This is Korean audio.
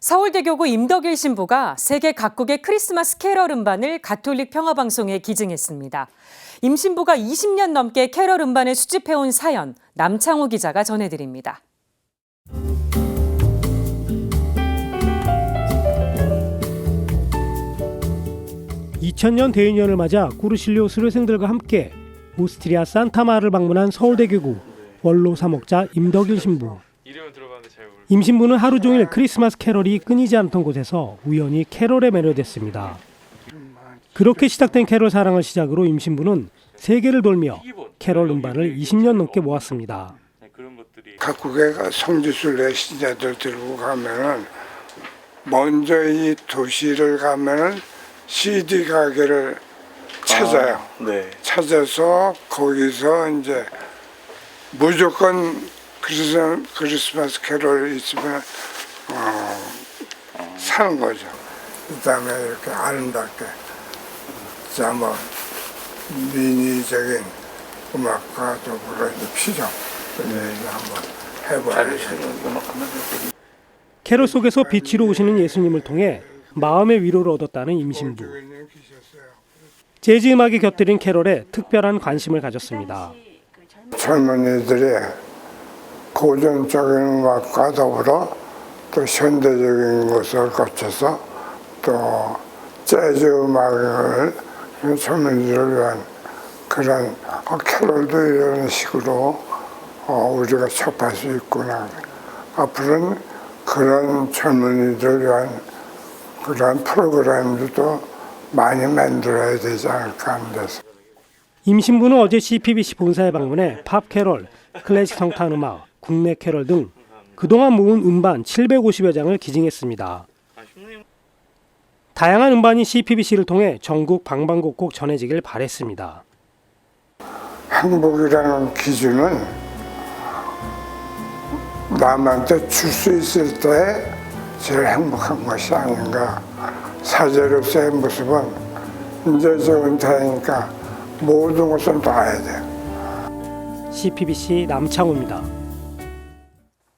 서울대교구 임덕일 신부가 세계 각국의 크리스마스 캐럴 음반을 가톨릭 평화방송에 기증했습니다. 임 신부가 20년 넘게 캐럴 음반을 수집해온 사연 남창호 기자가 전해드립니다. (2000년) 대인년을 맞아 꾸르실리오 수료생들과 함께 오스트리아 산타마를 방문한 서울대교구 원로 사목자 임덕일 신부 이름은 들어봤는데 잘 모르. 임 신부는 하루 종일 크리스마스 캐럴이 끊이지 않던 곳에서 우연히 캐럴에 매료됐습니다. 그렇게 시작된 캐럴 사랑을 시작으로 임 신부는 세계를 돌며 캐럴 음반을 20년 넘게 모았습니다. 네, 각국의 성지순례 신자들 들고 가면은 먼저 이 도시를 가면은 CD 가게를 찾아요. 네. 찾아서 거기서 이제 무조건 크리스, 크리스마스 캐롤 있으면 어, 사는 거죠. 그다음에 이렇게 아름답게 자뭐 민의적인 음악과 더불어 이제 필요 얘기 한번 해봐야죠. 캐럴 속에서 빛으로 오시는 예수님을 통해 마음의 위로를 얻었다는 임 신부. 재즈 음악이 곁들인 캐럴에 특별한 관심을 가졌습니다. 젊은이들이 고전적인 음악과 더불어 또 현대적인 것을 거쳐서 또 재즈 음악을 젊은이들을 위한 그런 어, 캐롤도 이런 식으로 어, 우리가 접할 수 있구나. 앞으로는 그런 젊은이들을 위한 그런 프로그램도 많이 만들어야 되지 않을까 하는 데서. 임 신부는 어제 CPBC 본사에 방문해 팝 캐럴, 클래식 성탄 음악, 국내 캐럴 등 그동안 모은 음반 750여 장을 기증했습니다. 다양한 음반이 CPBC를 통해 전국 방방곡곡 전해지길 바랬습니다. 행복이라는 기준은 남한테 줄 수 있을 때 제일 행복한 것이 아닌가. 사제로서의 모습은 이제 저 은퇴하니까 모든 것을 다 해야 돼. CPBC 남창호입니다.